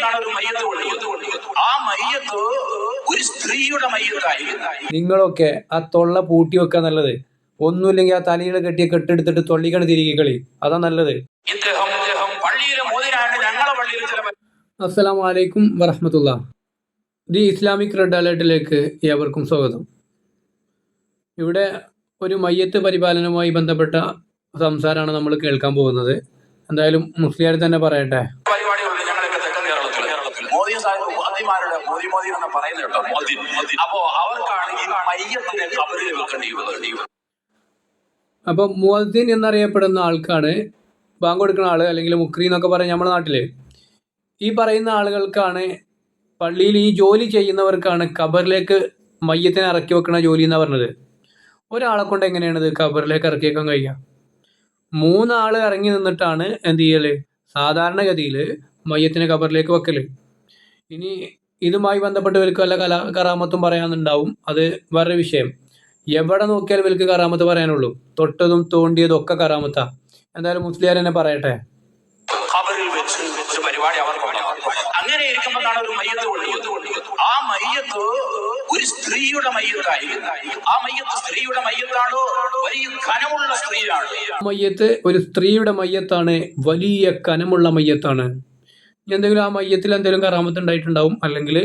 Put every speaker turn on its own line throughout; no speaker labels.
ഇരിക്കുമ്പോഴാണ് ഒരു മയ്യത്ത് കൊണ്ടുവന്നത് ആ മയ്യത്ത് ഒരു സ്ത്രീയുടെ മയ്യത്തായിരുന്നു.
നിങ്ങളൊക്കെ ആ തൊള്ള പൂട്ടി വെക്കാൻ നല്ലത്. ഒന്നുമില്ലെങ്കിൽ ആ തലയിൽ കെട്ടിയ കെട്ടെടുത്തിട്ട് തൊള്ളിക്കണ് തിരികെ കളി. അതാ നല്ലത്.
ഇദ്ദേഹം പള്ളിയിലെ ഞങ്ങളെ പള്ളിയിൽ
അസ്സലാമു അലൈക്കും വറഹമത്തുള്ള. ദി ഇസ്ലാമിക് റെഡ് അലേർട്ടിലേക്ക് ഏവർക്കും സ്വാഗതം. ഇവിടെ ഒരു മയ്യത്ത് പരിപാലനവുമായി ബന്ധപ്പെട്ട സംസാരമാണ് നമ്മൾ കേൾക്കാൻ പോകുന്നത്. എന്തായാലും മുസ്ലിയാർ തന്നെ പറയട്ടെ.
മുഹദ്ദീൻ അപ്പോ അവർക്കാണ് ഈ മയ്യത്തിനെ
അപ്പോൾ മുഅദ്ദിൻ എന്നറിയപ്പെടുന്ന ആൾക്കാണ് ബാങ്ക് കൊടുക്കുന്ന ആൾ അല്ലെങ്കിൽ മുക്രി എന്നൊക്കെ പറയും നമ്മുടെ നാട്ടിൽ. ഈ പറയുന്ന ആളുകൾക്കാണ് പള്ളിയിൽ ഈ ജോലി ചെയ്യുന്നവർക്കാണ് ഖബറിലേക്ക് മയ്യത്തിനെ ഇറക്കി വെക്കുന്ന ജോലി എന്ന് പറഞ്ഞത്. ഒരാളെ കൊണ്ട് എങ്ങനെയാണ് ഇത് ഖബറിലേക്ക് ഇറക്കി വെക്കാൻ കഴിയുക? മൂന്നാൾ ഇറങ്ങി നിന്നിട്ടാണ് എന്ത് ചെയ്യൽ? സാധാരണഗതിയിൽ മയ്യത്തിനെ ഖബറിലേക്ക് വെക്കൽ. ഇനി ഇതുമായി ബന്ധപ്പെട്ട് ബന്ധപ്പെട്ടവർക്ക് വല്ല കല കറാമത്തും പറയാനുണ്ടാവും. അത് വേറെ വിഷയം. എവിടെ നോക്കിയാലും ഇവർക്ക് കറാമത്ത് പറയാനുള്ളൂ. തൊട്ടതും തോണ്ടിയതും ഒക്കെ കറാമത്താ. എന്തായാലും മുസ്ലിയാർ തന്നെ പറയട്ടെ.
പരിപാടി അങ്ങനെ ഇരിക്കുമ്പോഴാണ് ഒരു മയ്യത്ത് കൊണ്ടുവന്നത് ആ മയ്യത്ത് ഒരു സ്ത്രീയുടെ മയ്യത്തായിരുന്നു. ആ മയ്യത്ത് സ്ത്രീയുടെ മയ്യത്താണോ. വലിയ കനമുള്ള സ്ത്രീയാണ്.
മയ്യത്ത് ഒരു സ്ത്രീയുടെ മയ്യത്താണ്. വലിയ കനമുള്ള മയ്യത്താണ്. എന്തെങ്കിലും ആ മയ്യത്തിൽ എന്തെങ്കിലും കറാമത്ത് ഉണ്ടായിട്ടുണ്ടാവും? അല്ലെങ്കിൽ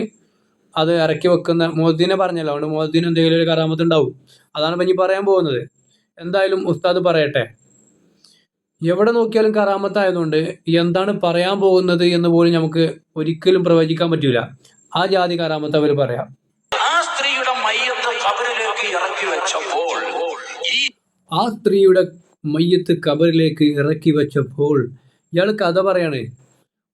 അത് ഇറക്കി വെക്കുന്ന മോദിനെ പറഞ്ഞല്ലോ അതുകൊണ്ട് മോദിന് എന്തെങ്കിലും ഒരു കറാമത്ത് ഉണ്ടാവും. അതാണ് ഇനി പറയാൻ പോകുന്നത്. എന്തായാലും ഉസ്താദ് പറയട്ടെ. എവിടെ നോക്കിയാലും കറാമത്തായതുകൊണ്ട് എന്താണ് പറയാൻ പോകുന്നത് എന്ന് പോലും നമുക്ക് ഒരിക്കലും പ്രവചിക്കാൻ പറ്റൂല. ആ ജാതി കറാമത്ത് അവർ പറയാം.
ആ സ്ത്രീയുടെ മയ്യത്ത് കബറിലേക്ക് ഇറക്കി വെച്ചപ്പോൾ
ആ സ്ത്രീയുടെ മയ്യത്ത് കബറിലേക്ക് ഇറക്കി വെച്ചപ്പോൾ ഇയാൾ കഥ പറയാണ്.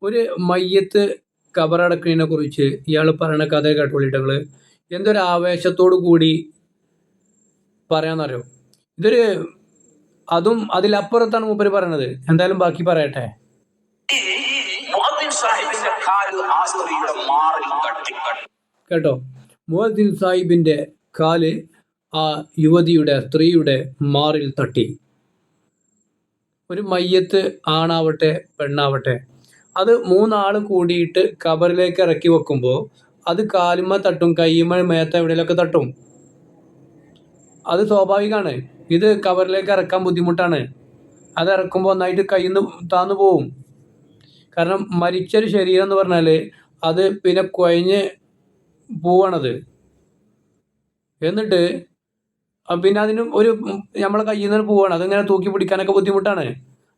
ഒരു മയ്യത്ത് കബറടക്കുന്നതിനെ കുറിച്ച് ഇയാൾ പറയണ കഥ കേട്ടോളിട്ടങ്ങൾ എന്തൊരു ആവേശത്തോടു കൂടി പറയാന്നറിയോ? ഇതൊരു അതും അതിലപ്പുറത്താണ് മൂപ്പര് പറയണത്. എന്തായാലും ബാക്കി പറയട്ടെ. കേട്ടോ? മുഹദ്ദീൻ സാഹിബിന്റെ കാൽ ആ യുവതിയുടെ സ്ത്രീയുടെ മാറിൽ തട്ടി. ഒരു മയ്യത്ത് ആണാവട്ടെ പെണ്ണാവട്ടെ അത് മൂന്നാൾ കൂടിയിട്ട് കബറിലേക്ക് ഇറക്കി വെക്കുമ്പോൾ അത് കാലുമ്മ തട്ടും കയ്യുമ്മ മേത്ത എവിടെയൊക്കെ തട്ടും. അത് സ്വാഭാവികമാണ് ഇത് കവറിലേക്ക് ഇറക്കാൻ ബുദ്ധിമുട്ടാണ്. അത് ഇറക്കുമ്പോൾ ഒന്നായിട്ട് കയ്യിൽ നിന്ന് താന്നു പോവും. കാരണം മരിച്ചൊരു ശരീരം എന്ന് പറഞ്ഞാൽ അത് പിന്നെ കുഴഞ്ഞ് പോവാണത്. എന്നിട്ട് പിന്നെ അതിന് ഒരു നമ്മളെ കയ്യിൽ നിന്ന് പോവാണ്. അതിങ്ങനെ തൂക്കി പിടിക്കാനൊക്കെ ബുദ്ധിമുട്ടാണ്.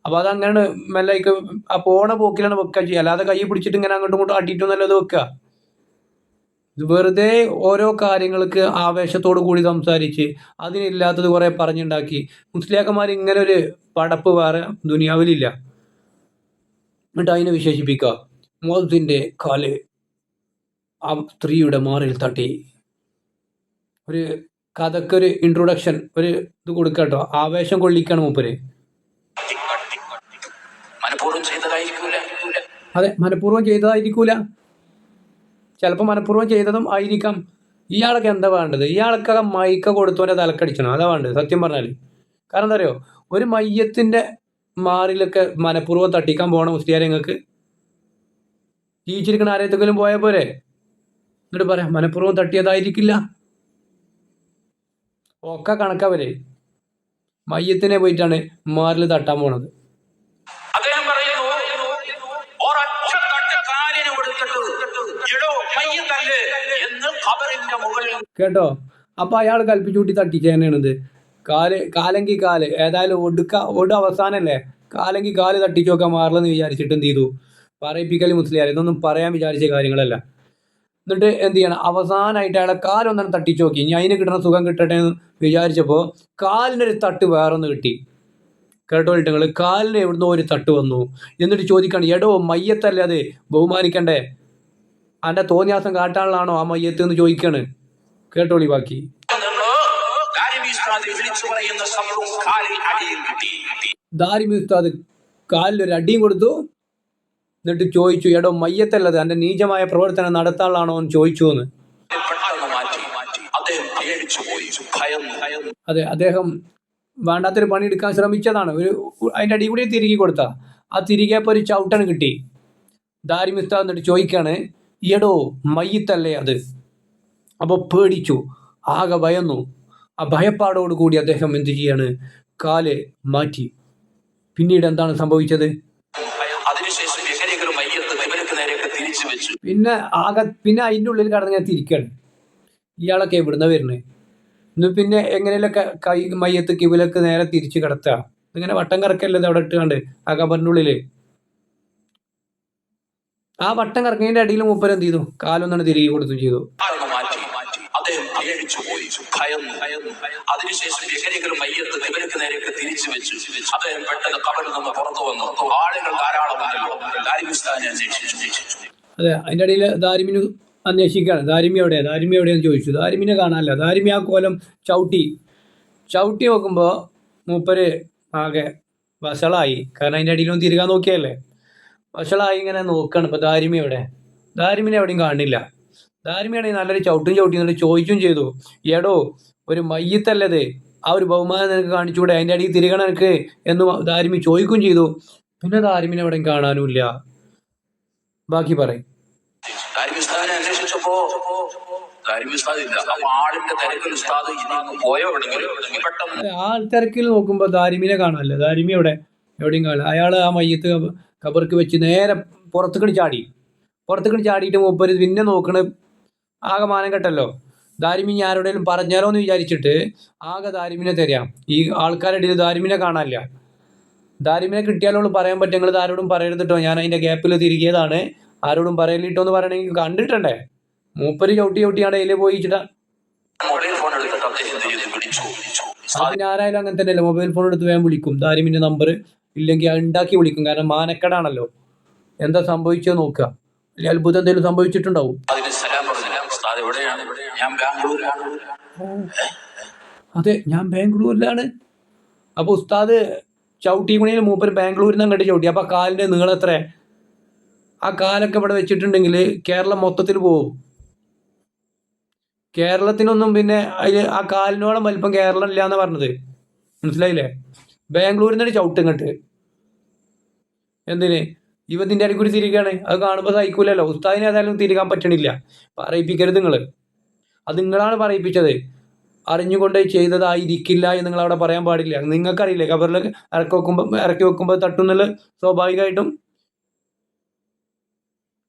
അപ്പോൾ അത് അങ്ങനെ മെല്ലയ്ക്ക് ആ പോണ പോക്കിലാണ് വെക്കുക ചെയ്യുക അല്ലാതെ കൈ പിടിച്ചിട്ട് ഇങ്ങനെ അങ്ങോട്ടും ഇങ്ങോട്ടും അട്ടിയിട്ടും നല്ലത് വെക്കുക വെറുതെ ഓരോ കാര്യങ്ങൾക്ക് ആവേശത്തോടു കൂടി സംസാരിച്ച് അതിനില്ലാത്തത് കുറേ പറഞ്ഞുണ്ടാക്കി. മുസ്ലിയാക്കന്മാർ ഇങ്ങനെ ഒരു പടപ്പ് വേറെ ദുനിയാവിലില്ല. എന്നിട്ട് അതിനെ വിശേഷിപ്പിക്കുക മോദിന്റെ കാൽ ആ സ്ത്രീയുടെ മാറിൽ തട്ടി. ഒരു കഥക്കൊരു ഇൻട്രൊഡക്ഷൻ ഒരു ഇത് കൊടുക്കട്ടോ. ആവേശം കൊള്ളിക്കാണ് മൂപ്പര്. അതെ മനഃപൂർവം ചെയ്തതായിരിക്കൂല. ചിലപ്പോൾ മനഃപൂർവം ചെയ്തതും ആയിരിക്കാം. ഇയാളൊക്കെ എന്താ വേണ്ടത്? ഇയാൾക്കൊക്കെ മൈക്ക കൊടുത്തവന്റെ തലക്കടിച്ചണം? അതാ വേണ്ടത് സത്യം പറഞ്ഞാൽ കാരണം എന്താ അറിയോ? ഒരു മയ്യത്തിന്റെ മാറിലൊക്കെ മനഃപൂർവം തട്ടിക്കാൻ പോകണം മുസ്ലിയാരെ നിങ്ങൾക്ക് ജീവിച്ചിരിക്കുന്ന ആരെത്തെങ്കിലും പോയാൽ പോരെ? എന്നിട്ട് പറയാം മനഃപൂർവം തട്ടിയതായിരിക്കില്ല. ഒക്കെ കണക്കവരെ മയ്യത്തിനെ പോയിട്ടാണ് മാറിൽ തട്ടാൻ പോണത്. കേട്ടോ? അപ്പൊ അയാൾ കൽപ്പിച്ചൂട്ടി തട്ടിച്ചേനാണിത് കാൽ കാലെങ്കി കാൽ ഏതായാലും ഒടുക്ക ഒടു അവസാനല്ലേ? കാലെങ്കി കാൽ തട്ടിച്ചു നോക്കാൻ മാറില്ലെന്ന് വിചാരിച്ചിട്ട് എന്ത് ചെയ്തു? പറയിപ്പിക്കൽ മുസ്ലിയാർ ഇതൊന്നും പറയാൻ വിചാരിച്ച കാര്യങ്ങളല്ല. എന്നിട്ട് എന്ത് ചെയ്യണം? അവസാനമായിട്ട് അയാളെ കാലൊന്നും തട്ടിച്ചു നോക്കി ഇനി അതിന് കിട്ടുന്ന സുഖം കിട്ടട്ടെ എന്ന് വിചാരിച്ചപ്പോൾ കാലിനൊരു തട്ട് വേറൊന്ന് കിട്ടി. കേട്ടോ നിങ്ങൾ കാലിന് എവിടുന്നോ ഒരു തട്ട് വന്നു. എന്നിട്ട് ചോദിക്കണം എടോ മയ്യത്തല്ലേ അത്? ബഹുമാനിക്കണ്ടേ? അന്റെ തോന്നിയാസം കാട്ടാനുള്ളതാണോ ആ മയ്യത്ത്? എന്ന് ചോദിക്കാണ്. കേട്ടോളി ബാക്കി.
ദാരിമി ഉസ്താദ് കാലിൽ അടിയും
കൊടുത്തു. എന്നിട്ട് ചോദിച്ചു എടോ മയ്യത്തല്ലത് എന്റെ നീചമായ പ്രവർത്തനം നടത്താളാണോ എന്ന് ചോദിച്ചു എന്ന് അതെ അദ്ദേഹം വേണ്ടാത്തൊരു പണിയെടുക്കാൻ ശ്രമിച്ചതാണ്. ഒരു അതിന്റെ അടി കൂടി തിരികെ കൊടുത്ത. ആ തിരികെ ഇപ്പോൾ ഒരു ചവിട്ടണ് കിട്ടി. ദാരിമി ഉസ്താദ് എന്നിട്ട് ചോദിക്കാണ് എടോ മയ്യത്തല്ലേ അത്? അപ്പോൾ പേടിച്ചു ആകെ ഭയന്നു. ആ ഭയപ്പാടോട് കൂടി അദ്ദേഹം എന്തു ചെയ്യാണ്? കാൽ മാറ്റി. പിന്നീട് എന്താണ് സംഭവിച്ചത്? പിന്നെ ആകെ പിന്നെ അതിന്റെ ഉള്ളിൽ കടന്ന് ഞാൻ തിരിക്കുകയാണ് ഇയാളൊക്കെ എവിടുന്ന വരുന്നത് ഇന്ന് പിന്നെ എങ്ങനെയൊക്കെ കൈ മയ്യത്ത് കിവിലൊക്കെ നേരെ തിരിച്ച് കിടത്തുക ഇങ്ങനെ വട്ടം കറക്കല്ലേ അവിടെ ഇട്ടുകൊണ്ട് ആ കബറിന്റെ ഉള്ളിൽ ആ വട്ടം കറക്കുന്നതിന്റെ അടിയിൽ മൂപ്പരെന്ത് ചെയ്തു? കാലൊന്നാണ് തിരികെ കൊടുത്തു ചെയ്തു.
പേടിച്ചു പോയി ഭയന്നു അതിനുശേഷം എങ്ങനെയൊക്കെ ഒരു മയ്യത്ത് ഇവർക്ക് നേരെയൊക്കെ തിരിച്ചു വെച്ചു. അദ്ദേഹം പെട്ടെന്ന് കബറിൽ നിന്ന് പുറത്തു വന്നു. ആളുകൾ ധാരാളം ദാരിമിസ്ഥാനെ അന്വേഷിച്ചു.
അതെ അതിന്റെ ഇടയിൽ ദാരിമിന് അന്വേഷിക്കുകയാണ്. ദാരിമി എവിടെ ദാരിമി എവിടെയെന്ന് ചോദിച്ചു. ദാരിമിനെ കാണാനല്ല. ദാരിമി ആ കോലം ചവിട്ടി. ചവിട്ടി നോക്കുമ്പോൾ മൂപ്പര് ആകെ വഷളായി. കാരണം അതിന്റെ അടിയിലൊന്നും തിരികാൻ നോക്കിയല്ലേ വഷളായി ഇങ്ങനെ നോക്കുകയാണ് ഇപ്പോൾ ദാരിമി എവിടെ? ദാരിമിനെ എവിടെയും കാണില്ല. ദാരിമിയാണെങ്കിൽ നല്ലൊരു ചവിട്ടും ചവിട്ടി എന്നിട്ട് ചോദിച്ചും ചെയ്തു. എടോ ഒരു മയ്യത്തല്ലത്. ആ ഒരു ബഹുമാനം നിനക്ക് കാണിച്ചുകൂടെ? അതിന്റെ അടിയിൽ തിരികണ എനിക്ക് എന്ന് ദാരിമി ചോദിക്കുകയും ചെയ്തു. പിന്നെ ദാരിമിനെ എവിടെയും കാണാനുമില്ല. ബാക്കി പറയും.
അന്വേഷിച്ചപ്പോ ആളിന്റെ തിരക്കിൽ
നോക്കുമ്പോൾ ദാരിമിനെ കാണാനല്ലേ? ദാരിമി എവിടെ? എവിടെയും കാണില്ല അയാൾ ആ മയ്യത്ത് കബ- കബർക്ക് വെച്ച് നേരെ പുറത്തേക്ക് ചാടി. പുറത്തേക്ക് ചാടിയിട്ട് മൂപ്പര് പിന്നെ നോക്കണ ആകെ മാനം കെട്ടല്ലോ. ദാരിമി ഞാൻ ആരോടെങ്കിലും പറഞ്ഞാലോ എന്ന് വിചാരിച്ചിട്ട് ആകെ ദാരിമിനെ തരാം. ഈ ആൾക്കാരുടെ ഇടയിൽ ദാരിമിനെ കാണാനില്ല. ദാരിമിനെ കിട്ടിയാലോളൂ പറയാൻ പറ്റും. നിങ്ങൾ ആരോടും പറയരുത് കേട്ടോ. ഞാൻ അതിന്റെ ഗ്യാപ്പിൽ തിരികിയതാണ്. ആരോടും പറയലിട്ടോ എന്ന് പറയണമെങ്കിൽ കണ്ടിട്ടുണ്ടേ? മൂപ്പര് ചവിട്ടി ചവിട്ടിയാണ് അതിൽ
പിടിച്ചു
അതിന് ആരായാലും അങ്ങനെ തന്നെയല്ലേ. മൊബൈൽ ഫോൺ എടുത്ത് വേഗം വിളിക്കും. ദാരിമിന്റെ നമ്പർ ഇല്ലെങ്കിൽ ഉണ്ടാക്കി വിളിക്കും. കാരണം മാനക്കേടാണല്ലോ. എന്താ സംഭവിച്ചോ നോക്കുക. അല്ലെങ്കിൽ അത്ഭുതം എന്തെങ്കിലും സംഭവിച്ചിട്ടുണ്ടാവും
അതിന് സലാം പറഞ്ഞു ഉസ്താദ് എവിടെയാണ് ഞാൻ ബാംഗ്ലൂരിലാണ്
അതെ ഞാൻ ബാംഗ്ലൂരിലാണ്. അപ്പോൾ ഉസ്താദ് ചവിട്ടി കുണിയിൽ മൂപ്പർ ബാംഗ്ലൂരിൽ നിന്ന് അങ്ങോട്ട് ചവിട്ടി. അപ്പോൾ കാലിന്റെ നീളം എത്ര ആ കാലൊക്കെ ഇവിടെ വെച്ചിട്ടുണ്ടെങ്കിൽ കേരളം മൊത്തത്തിൽ പോകും കേരളത്തിനൊന്നും പിന്നെ അതിൽ ആ കാലിനോളം വലിപ്പം കേരളം ഇല്ല പറഞ്ഞത്. മനസ്സിലായില്ലേ? ബാംഗ്ലൂരിൽ നിന്നൊരു ചവിട്ട് ഇങ്ങോട്ട്. എന്തിന്? ഇവ നിന്റെ അടിക്കൂടി തിരികെയാണ് അത് കാണുമ്പോൾ സഹിക്കൂലല്ലോ. ഉസ്താദിനെ ഏതായാലും തിരികാൻ പറ്റണില്ല. പറയിപ്പിക്കരുത് നിങ്ങൾ അത് നിങ്ങളാണ് പറയിപ്പിച്ചത്. അറിഞ്ഞുകൊണ്ട് ചെയ്തതായിരിക്കില്ല എന്ന് നിങ്ങൾ അവിടെ പറയാൻ പാടില്ല. നിങ്ങൾക്കറിയില്ലേ? ഖബറിൽ ഇറക്കി വെക്കുമ്പോൾ ഇറക്കി വെക്കുമ്പോൾ തട്ടുന്നുള്ള സ്വാഭാവികമായിട്ടും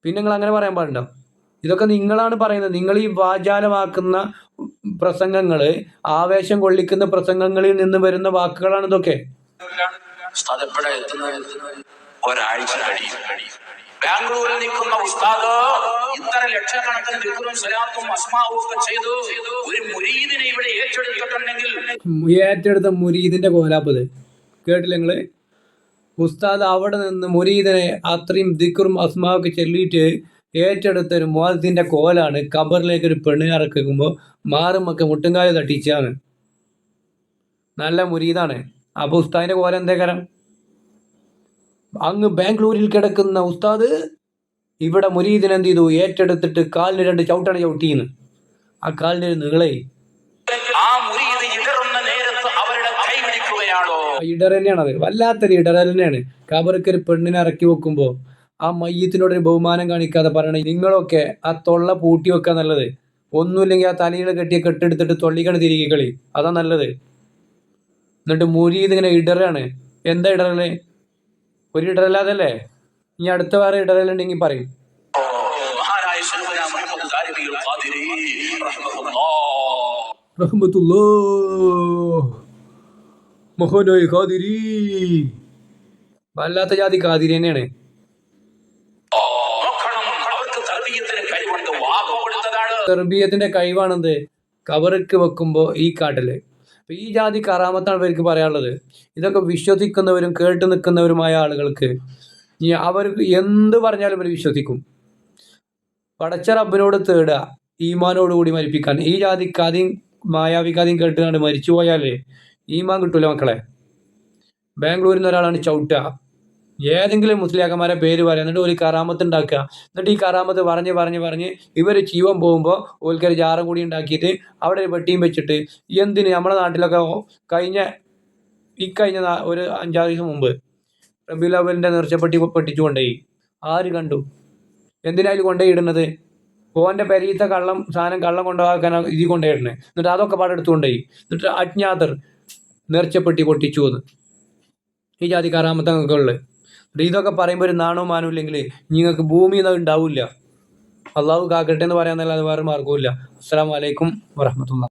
പിന്നെ നിങ്ങൾ അങ്ങനെ പറയാൻ പാടുണ്ടോ ഇതൊക്കെ നിങ്ങളാണ് പറയുന്നത്. നിങ്ങൾ ഈ വാചാലമാക്കുന്ന പ്രസംഗങ്ങൾ ആവേശം കൊള്ളിക്കുന്ന പ്രസംഗങ്ങളിൽ നിന്ന് വരുന്ന വാക്കുകളാണ് ഇതൊക്കെ.
ഒരാഴ്ച കഴിയും. ബാംഗ്ലൂരിൽ നിൽക്കുന്ന ഉസ്താദ് ഇത്ര ലക്ഷക്കണക്കിന് ദിക്റും സലാത്തും അസ്മാവും ഒക്കെ ചെയ്തു. ഒരു മുരീദിനെ ഇവിടെ ഏറ്റെടുത്തിട്ടുണ്ടെങ്കിൽ
ഏറ്റെടുത്ത മുരീദിന്റെ കോലാപ്പത്. കേട്ടില്ല നിങ്ങൾ? ഉസ്താദ് അവിടെ നിന്ന് മുരീദിനെ അത്രയും ദിക്കറും അസ്മാവൊക്കെ ചൊല്ലിയിട്ട് ഏറ്റെടുത്ത ഒരു മോദത്തിന്റെ കോലാണ് കബറിലേക്ക് ഒരു പെണ്ണ് ഇറക്കുമ്പോൾ മാറുമൊക്കെ മുട്ടുംകാൽ തട്ടിച്ചാണ്. നല്ല മുരീദാണ്. അപ്പോൾ ഉസ്താദിന്റെ കോല എന്തേക്കരം അങ്ങ് ബാംഗ്ലൂരിൽ കിടക്കുന്ന ഉസ്താദ് ഇവിടെ മുരീദിനെ എന്ത് ചെയ്തു? ഏറ്റെടുത്തിട്ട് കാലിന് രണ്ട് ചവിട്ടണ ചവിട്ടിന്ന് ആ കാലിന് നീളെ ഇടർ തന്നെയാണത്. വല്ലാത്തൊരു ഇടറൽ തന്നെയാണ്. കബർക്ക് ഒരു പെണ്ണിനെ ഇറക്കി വെക്കുമ്പോൾ ആ മയ്യത്തിനോടൊരു ബഹുമാനം കാണിക്കാതെ പറയണേ നിങ്ങളൊക്കെ ആ തൊള്ള പൂട്ടി വെക്കാൻ നല്ലത്. ഒന്നുമില്ലെങ്കിൽ ആ തലയിൽ കെട്ടിയ കെട്ടെടുത്തിട്ട് തൊള്ളിക്കണ തിരികെ കളി. അതാ നല്ലത്. എന്നിട്ട് മുരീത് ഇങ്ങനെ ഇടറാണ്. എന്താ ഇടറൽ? ഒരു ഇടരല്ലാതല്ലേ ഇനി അടുത്ത വേറെ ഇടറലുണ്ടെങ്കിൽ പറയും. വല്ലാത്ത ജാതി ഖാദിരി തന്നെയാണ്. തെർബീയത്തിന്റെ കഴിവാണെന്ത്? കവർക്ക് വെക്കുമ്പോ ഈ കാട്ടിൽ അപ്പൊ ഈ ജാതി കറാമത്താണ് ഇവർക്ക് പറയാനുള്ളത്. ഇതൊക്കെ വിശ്വസിക്കുന്നവരും കേട്ട് നിൽക്കുന്നവരുമായ ആളുകൾക്ക് അവർ എന്ത് പറഞ്ഞാലും ഇവർ വിശ്വസിക്കും. പടച്ച റബ്ബിനോട് തേടുക ഈമാനോടുകൂടി മരിപ്പിക്കാൻ. ഈ ജാതി കഥയും മായാവി കഥയും കേട്ടുകൊണ്ട് മരിച്ചു പോയാലേ ഈമാൻ കിട്ടൂല മക്കളെ. ബാംഗ്ലൂരിൽ നിന്ന് ഒരാളാണ് ചവിട്ടുക ഏതെങ്കിലും മുസ്ലിയാക്കന്മാരെ പേര് പറയാം. എന്നിട്ട് ഒരു കറാമത്ത് ഉണ്ടാക്കുക. എന്നിട്ട് ഈ കറാമത്ത് പറഞ്ഞ് പറഞ്ഞ് പറഞ്ഞ് ഇവർ ജീവൻ പോകുമ്പോൾ ഓൽക്കൊരു ജാറും കൂടി ഉണ്ടാക്കിയിട്ട് അവിടെ ഒരു പെട്ടിയും വെച്ചിട്ട് എന്തിന് നമ്മുടെ നാട്ടിലൊക്കെ കഴിഞ്ഞ ഈ കഴിഞ്ഞ ഒരു അഞ്ചാറ് ദിവസം മുമ്പ് റബി ലെവലിന്റെ നേർച്ചപ്പെട്ടി പൊട്ടിച്ചു കൊണ്ടുപോയി. ആര് കണ്ടു? എന്തിനാ അതിൽ കൊണ്ടുപോയി ഇടുന്നത്? ഓന്റെ പെരീത്ത കള്ളം സാധനം കള്ളം കൊണ്ടുപോകാൻ ഇത് കൊണ്ടുപോയിടണേ എന്നിട്ട് അതൊക്കെ പാടെടുത്തു കൊണ്ടുപോയി. എന്നിട്ട് അജ്ഞാതർ നേർച്ചപ്പെട്ടി പൊട്ടിച്ചു എന്ന്. ഈ ജാതി കറാമത്തങ്ങൾക്ക് ഉള്ളത് ഇതൊക്കെ പറയുമ്പോൾ ഒരു നാണോ മാനോ ഇല്ലെങ്കിൽ നിങ്ങൾക്ക് ഭൂമി ഉണ്ടാവില്ല. അള്ളാഹു കാക്കട്ടെ എന്ന് പറയാന്നല്ലാതെ വേറെ മാർഗവുമില്ല. അസ്സാം വലൈക്കും വറഹമത്തുള്ള